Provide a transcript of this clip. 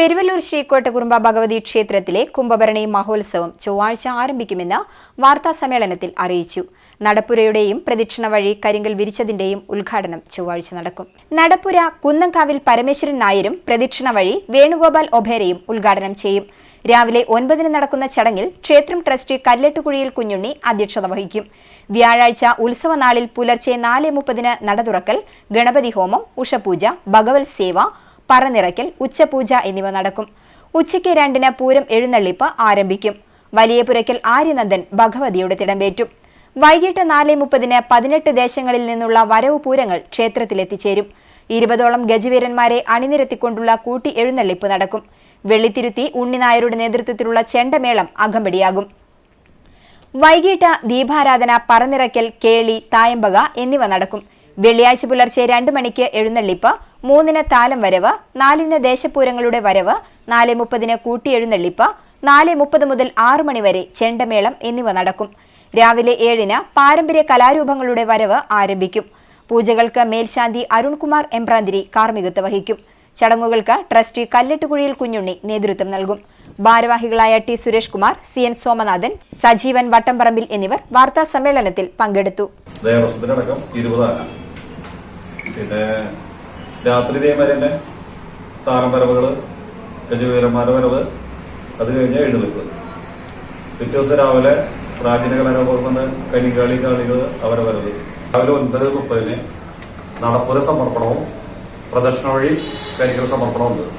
പെരുവല്ലൂർ ശ്രീകോട്ടകുറുമ്പ ഭഗവതി ക്ഷേത്രത്തിലെ കുംഭഭരണി മഹോത്സവം ചൊവ്വാഴ്ച ആരംഭിക്കുമെന്ന് വാർത്താ സമ്മേളനത്തിൽ അറിയിച്ചു. നടപ്പുരയുടെയും പ്രദക്ഷിണ വഴി കരിങ്കൽ വിരിച്ചതിന്റെയും ഉദ്ഘാടനം ചൊവ്വാഴ്ച നടക്കും. നടപ്പുര കുന്നംകാവിൽ പരമേശ്വരൻ നായരും പ്രദക്ഷിണ വഴി വേണുഗോപാൽ ഒഭേരയും ഉദ്ഘാടനം ചെയ്യും. രാവിലെ ഒൻപതിന് നടക്കുന്ന ചടങ്ങിൽ ക്ഷേത്രം ട്രസ്റ്റി കല്ലെട്ടുകുഴിയിൽ കുഞ്ഞുണ്ണി അധ്യക്ഷത വഹിക്കും. വ്യാഴാഴ്ച ഉത്സവനാളിൽ പുലർച്ചെ നാല് മുപ്പതിന് നട തുറക്കൽ ഗണപതി ഹോമം ഉഷപൂജ ഭഗവത് സേവ പറനിറയ്ക്കൽ ഉച്ചപൂജ എന്നിവ നടക്കും. ഉച്ചയ്ക്ക് രണ്ടിന് പൂരം എഴുന്നള്ളിപ്പ് ആരംഭിക്കും. വലിയപുരയ്ക്കൽ ആര്യനന്ദൻ ഭഗവതിയുടെ തിടമ്പേറ്റും. വൈകിട്ട് നാല് മുപ്പതിന് പതിനെട്ട് ദേശങ്ങളിൽ നിന്നുള്ള വരവ് പൂരങ്ങൾ ക്ഷേത്രത്തിലെത്തിച്ചേരും. ഇരുപതോളം ഗജവീരന്മാരെ അണിനിരത്തിക്കൊണ്ടുള്ള കൂട്ടി എഴുന്നള്ളിപ്പ് നടക്കും. വെള്ളിത്തിരുത്തി ഉണ്ണിനായരുടെ നേതൃത്വത്തിലുള്ള ചെണ്ടമേളം അകമ്പടിയാകും. വൈകിട്ട് ദീപാരാധന പറനിറയ്ക്കൽ കേളി തായമ്പക എന്നിവ നടക്കും. വെള്ളിയാഴ്ച പുലർച്ചെ രണ്ട് മണിക്ക് എഴുന്നള്ളിപ്പ് മൂന്നിന് താലം വരവ് നാലിന് ദേശപൂരങ്ങളുടെ വരവ് നാല് മുപ്പതിന് കൂട്ടിയെഴുന്നള്ളിപ്പ് നാല് മുപ്പത് മുതൽ ആറു മണിവരെ ചെണ്ടമേളം എന്നിവ നടക്കും. രാവിലെ ഏഴിന് പാരമ്പര്യ കലാരൂപങ്ങളുടെ വരവ് ആരംഭിക്കും. പൂജകൾക്ക് മേൽശാന്തി അരുൺകുമാർ എംബ്രാന്തിരി കാർമ്മികത്വം വഹിക്കും. ചടങ്ങുകൾക്ക് ട്രസ്റ്റി കല്ലെട്ടുകുഴിയിൽ കുഞ്ഞുണ്ണി നേതൃത്വം നൽകും. ഭാരവാഹികളായ T Suresh Kumar C N Somanathan Sajeevan Vattamparambil എന്നിവർ വാർത്താ സമ്മേളനത്തിൽ പങ്കെടുത്തു രാത്രി ഇതേമാതിരി തന്നെ താരം വരവുകൾ ഗജവീരന്മാരുടെ വരവ് അത് കഴിഞ്ഞ് എഴുന്നള്ളിപ്പ്. പിറ്റേ ദിവസം രാവിലെ പ്രാചീന കലാരൂപമെന്ന് കരിങ്കാളി കാളികൾ അവരെ വരവ്. രാവിലെ ഒൻപത് മുപ്പതിന് നടപ്പുര സമർപ്പണവും പ്രദക്ഷിണ വഴി കരികൾ സമർപ്പണവും ഉണ്ട്